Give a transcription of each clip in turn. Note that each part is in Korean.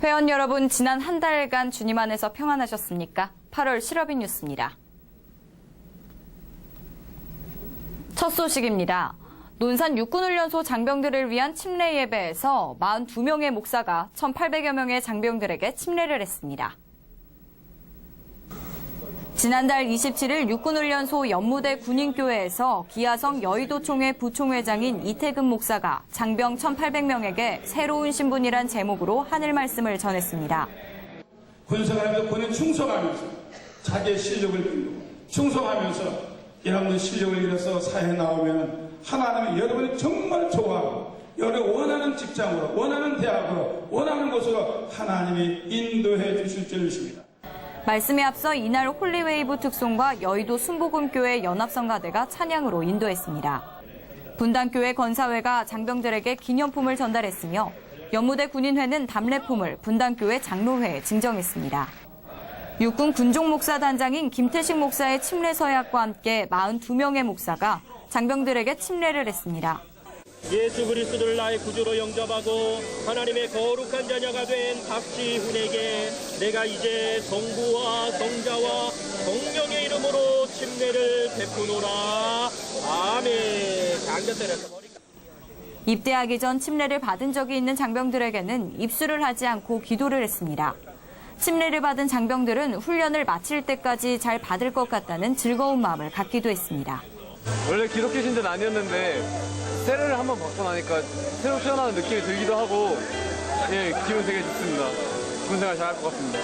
회원 여러분, 지난 한 달간 주님 안에서 평안하셨습니까? 8월 실업인 뉴스입니다. 첫 소식입니다. 논산 육군훈련소 장병들을 위한 침례 예배에서 42명의 목사가 1,800여 명의 장병들에게 침례를 했습니다. 지난달 27일 육군훈련소 연무대 군인교회에서 기아성 여의도총회 부총회장인 이태근 목사가 장병 1,800명에게 새로운 신분이란 제목으로 하늘 말씀을 전했습니다. 군생활도 군에 충성하면서 자기의 실력을 기르고 충성하면서 여러분의 실력을 잃어서 사회에 나오면 하나님이 여러분이 정말 좋아하고 여러분이 원하는 직장으로 원하는 대학으로 원하는 곳으로 하나님이 인도해 주실 줄 믿습니다. 말씀에 앞서 이날 홀리웨이브 특송과 여의도 순복음교회 연합성가대가 찬양으로 인도했습니다. 분당교회 건사회가 장병들에게 기념품을 전달했으며 연무대 군인회는 담례품을 분당교회 장로회에 증정했습니다. 육군 군종 목사 단장인 김태식 목사의 침례 서약과 함께 42명의 목사가 장병들에게 침례를 했습니다. 예수 그리스도를 나의 구주로 영접하고 하나님의 거룩한 자녀가 된 박지훈에게 내가 이제 성부와 성자와 성령의 이름으로 침례를 베푸노라 아멘 장전 때렸어 입대하기 전 침례를 받은 적이 있는 장병들에게는 입수를 하지 않고 기도를 했습니다. 침례를 받은 장병들은 훈련을 마칠 때까지 잘 받을 것 같다는 즐거운 마음을 갖기도 했습니다. 원래 기독교 신자는 아니었는데 세례를 한 번 받고 나니까 새로 태어나는 느낌이 들기도 하고 예 기분 되게 좋습니다. 군생활 잘할 것 같습니다.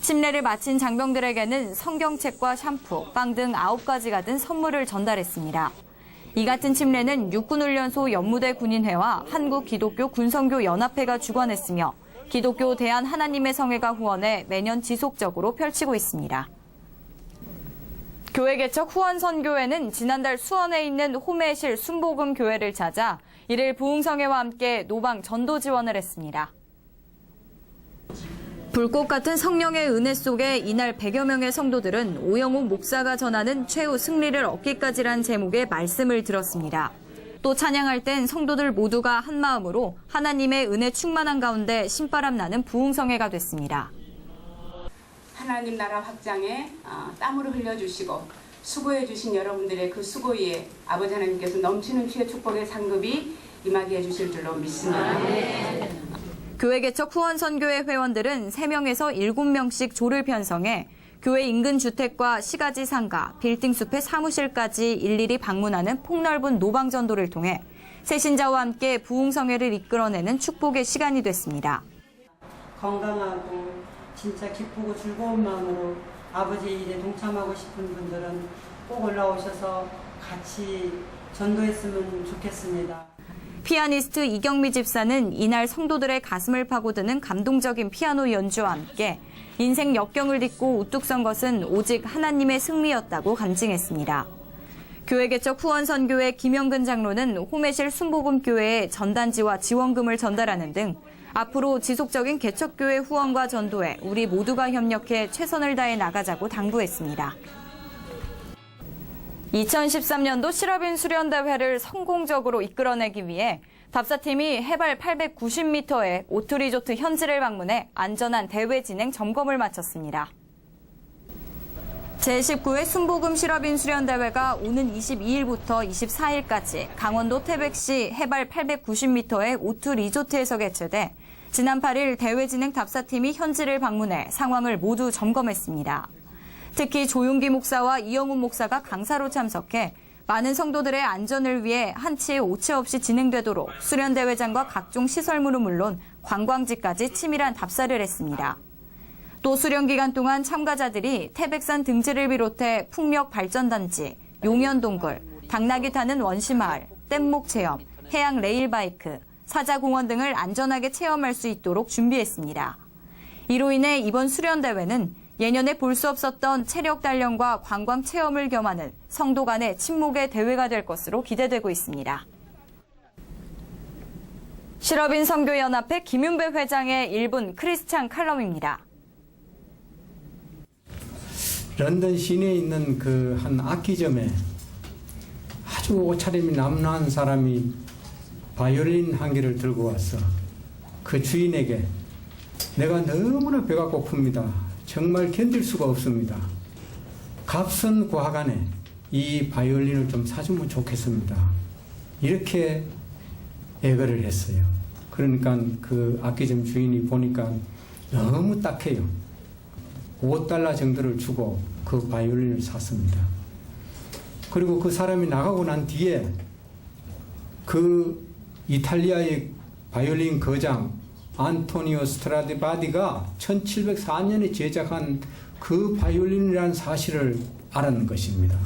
침례를 마친 장병들에게는 성경책과 샴푸, 빵 등 9가지가 든 선물을 전달했습니다. 이 같은 침례는 육군훈련소 연무대 군인회와 한국기독교 군성교 연합회가 주관했으며 기독교 대한 하나님의 성회가 후원해 매년 지속적으로 펼치고 있습니다. 교회 개척 후원 선교회는 지난달 수원에 있는 호매실 순복음 교회를 찾아 이를 부흥성회와 함께 노방 전도 지원을 했습니다. 불꽃 같은 성령의 은혜 속에 이날 100여 명의 성도들은 오영욱 목사가 전하는 최후 승리를 얻기까지란 제목의 말씀을 들었습니다. 또 찬양할 땐 성도들 모두가 한 마음으로 하나님의 은혜 충만한 가운데 신바람 나는 부흥성회가 됐습니다. 하나님 나라 확장에 어, 땀을 흘려주시고 수고해 주신 여러분들의 그 수고 위에 아버지 하나님께서 넘치는 피의 축복의 상급이 임하게 해주실 줄로 믿습니다. 교회 개척 후원 선교회 회원들은 3명에서 7명씩 조를 편성해 교회 인근 주택과 시가지 상가, 빌딩 숲의 사무실까지 일일이 방문하는 폭넓은 노방 전도를 통해 새신자와 함께 부흥성회를 이끌어내는 축복의 시간이 됐습니다. 건강하고 진짜 기쁘고 즐거운 마음으로 아버지 일에 동참하고 싶은 분들은 꼭 올라오셔서 같이 전도했으면 좋겠습니다. 피아니스트 이경미 집사는 이날 성도들의 가슴을 파고드는 감동적인 피아노 연주와 함께 인생 역경을 딛고 우뚝 선 것은 오직 하나님의 승리였다고 간증했습니다. 교회 개척 후원 선교회 김영근 장로는 호매실 순복음교회에 전단지와 지원금을 전달하는 등 앞으로 지속적인 개척교회 후원과 전도에 우리 모두가 협력해 최선을 다해 나가자고 당부했습니다. 2013년도 실업인 수련대회를 성공적으로 이끌어내기 위해 답사팀이 해발 890m의 오트리조트 현지를 방문해 안전한 대회 진행 점검을 마쳤습니다. 제19회 순복음 실업인 수련대회가 오는 22일부터 24일까지 강원도 태백시 해발 890m의 오트 리조트에서 개최돼 지난 8일 대회 진행 답사팀이 현지를 방문해 상황을 모두 점검했습니다. 특히 조용기 목사와 이영훈 목사가 강사로 참석해 많은 성도들의 안전을 위해 한치의 오체 없이 진행되도록 수련대회장과 각종 시설물은 물론 관광지까지 치밀한 답사를 했습니다. 또 수련 기간 동안 참가자들이 태백산 등지를 비롯해 풍력 발전단지, 용연동굴, 당나귀 타는 원시마을, 뗏목 체험, 해양 레일바이크, 사자공원 등을 안전하게 체험할 수 있도록 준비했습니다. 이로 인해 이번 수련대회는 예년에 볼 수 없었던 체력 단련과 관광 체험을 겸하는 성도 간의 친목의 대회가 될 것으로 기대되고 있습니다. 실업인 선교연합회 김윤배 회장의 1분 크리스찬 칼럼입니다. 런던 시내에 있는 그 한 악기점에 아주 옷차림이 남루한 사람이 바이올린 한 개를 들고 왔어. 그 주인에게 내가 너무나 배가 고픕니다. 정말 견딜 수가 없습니다. 값은 과간에 이 바이올린을 좀 사주면 좋겠습니다. 이렇게 애걸을 했어요. 그러니까 그 악기점 주인이 보니까 너무 딱해요. 5달러 정도를 주고 그 바이올린을 샀습니다. 그리고 그 사람이 나가고 난 뒤에 그 이탈리아의 바이올린 거장 안토니오 스트라디바디가 1704년에 제작한 그 바이올린이라는 사실을 알았는 것입니다.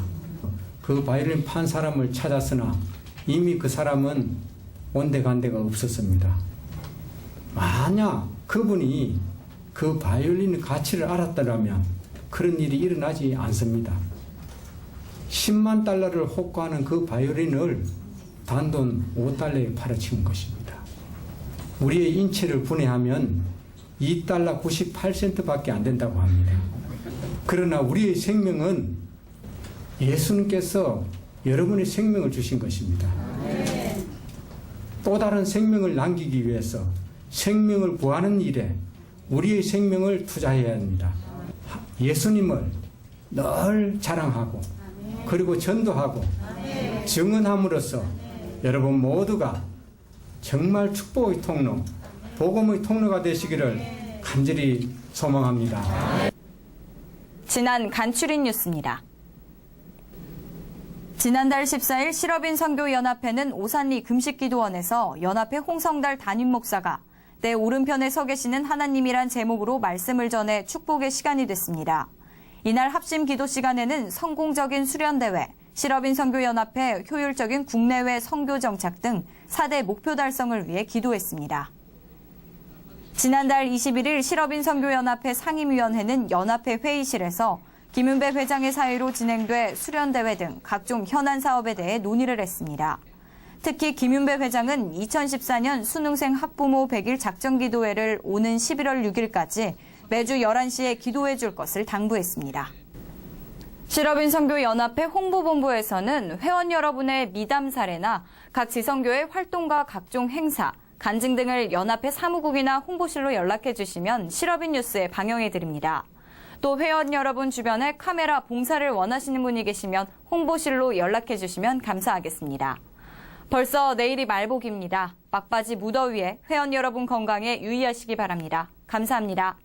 그 바이올린 판 사람을 찾았으나 이미 그 사람은 온데간데가 없었습니다. 만약 그분이 그 바이올린의 가치를 알았더라면 그런 일이 일어나지 않습니다. 10만 달러를 호가하는 그 바이올린을 단돈 5달러에 팔아치운 것입니다. 우리의 인체를 분해하면 2달러 98센트밖에 안 된다고 합니다. 그러나 우리의 생명은 예수님께서 여러분의 생명을 주신 것입니다. 또 다른 생명을 남기기 위해서 생명을 구하는 일에 우리의 생명을 투자해야 합니다. 예수님을 늘 자랑하고 그리고 전도하고 증언함으로써 여러분 모두가 정말 축복의 통로, 복음의 통로가 되시기를 간절히 소망합니다. 지난 간추린 뉴스입니다. 지난달 14일 실업인 선교연합회는 오산리 금식기도원에서 연합회 홍성달 담임 목사가 내 오른편에 서 계시는 하나님이란 제목으로 말씀을 전해 축복의 시간이 됐습니다. 이날 합심 기도 시간에는 성공적인 수련대회, 실업인 선교연합회 효율적인 국내외 선교 정착 등 4대 목표 달성을 위해 기도했습니다. 지난달 21일 실업인 선교연합회 상임위원회는 연합회 회의실에서 김윤배 회장의 사의로 진행돼 수련대회 등 각종 현안 사업에 대해 논의를 했습니다. 특히 김윤배 회장은 2014년 수능생 학부모 100일 작정기도회를 오는 11월 6일까지 매주 11시에 기도해 줄 것을 당부했습니다. 실업인 선교연합회 홍보본부에서는 회원 여러분의 미담 사례나 각 지선교회 활동과 각종 행사, 간증 등을 연합회 사무국이나 홍보실로 연락해 주시면 실업인 뉴스에 방영해 드립니다. 또 회원 여러분 주변에 카메라 봉사를 원하시는 분이 계시면 홍보실로 연락해 주시면 감사하겠습니다. 벌써 내일이 말복입니다. 막바지 무더위에 회원 여러분 건강에 유의하시기 바랍니다. 감사합니다.